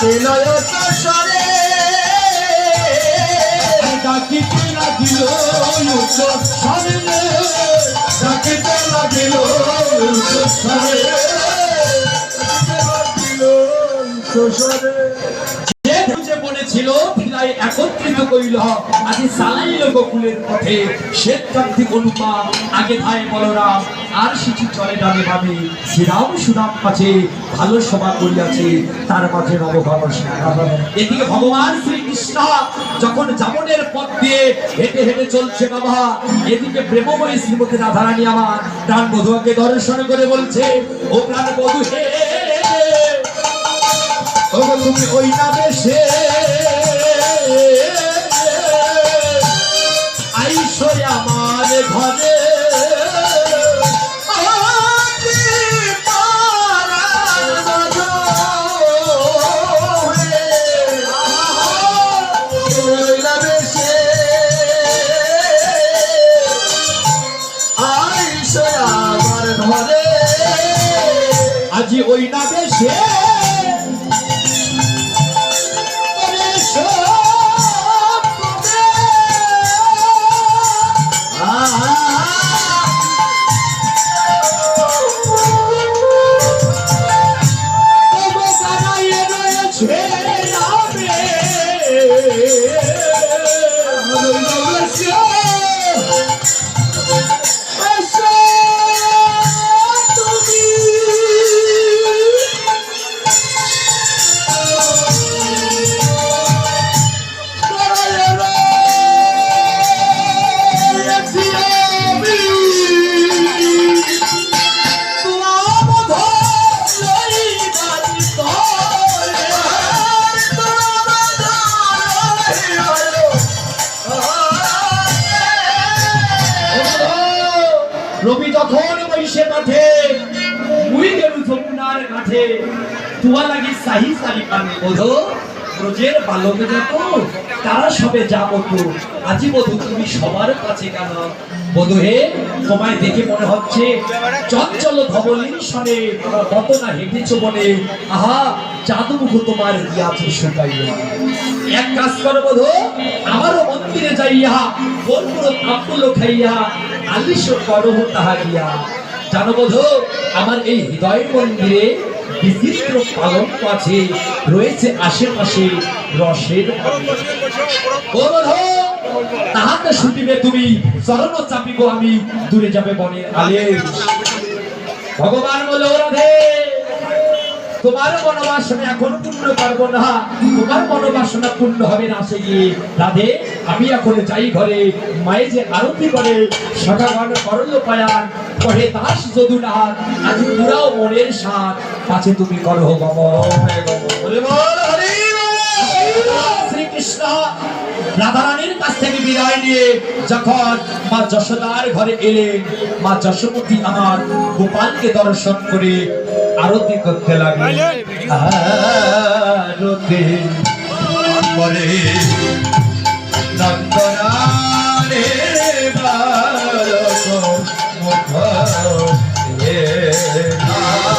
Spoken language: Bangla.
লাগিল সরে ডাকিতে লাগিল সরে ডাকিতে লাগিল সরে যে পড়েছিল ফিরাই একত্রিত করিল আজ সালাইল গোকুলের পথে শ্বেত কান্তিক অনুপা আগে ধায় বলরাম আর সিটি চলে ডানে ভাবে শ্রীরাম সুরাম কাছে ভালো সভা করিয়াছে তার মাঝে নবঘন এদিকে ভগবান শ্রীকৃষ্ণ যখন যামনের পথ দিয়ে হেঁটে হেঁটে চলছে বাবা এদিকে প্রেমময়ী শ্রীমতী রাধারানী আমার প্রাণ বধুয়াকে দর্শন করে বলছে ও প্রাণ বধু হে তুমি ওই নামে সে আজি ওই নামে সে রবি যখন বৈশে মাঠে মুই গেলু যমুনার ঘাটে তুয়া লাগি সাহি সারি পানি বোধ, ব্রজের বালক যত তারা সবে যাব তো আজি বধু তুমি সবার কাছে কেন? বধু হে, তোমায় দেখে মনে হচ্ছে চঞ্চল ধবলিন কত না হেঁটেছ বনে। আহা, জাদুমুখ তোমার দিয়াছে শুকাইয়া এক কাজ করো বধু আমারও মন্দিরে যাইয়া কর্পূর তাম্বুল খাইয়া আলিশ করহ তাহা গিয়া জানো বধু আমার এই হৃদয় মন্দিরে বিচিত্র পালঙ্ক আছে রয়েছে আশেপাশে রসের তাহাতে শুনিবে তুমি, চরণ চাপিব আমি, দূরে যাবে বনের আলে। ভগবান বলে "ও রাধে তোমার মনোবাসনা এখন পূর্ণ পারব না, তোমার মনোবাসনা পূর্ণ হবে না সে গিয়ে। রাধে, আমি এখন যাই ঘরে, মায়ে যে আরতি করে সকাগান করল পায়ান কহে দাস যদু নাহার আজ পুরাও মনের সাথ পাছে তুমি। শ্রীকৃষ্ণ রাধারানীর কাছ থেকে বিদায় নিয়ে যখন মা যশোদার ঘরে এলেন মা যশোমতী আমার গোপালকে দর্শন করে আরতি করতে লাগলেন। আরতি। করে নন্দন Krishna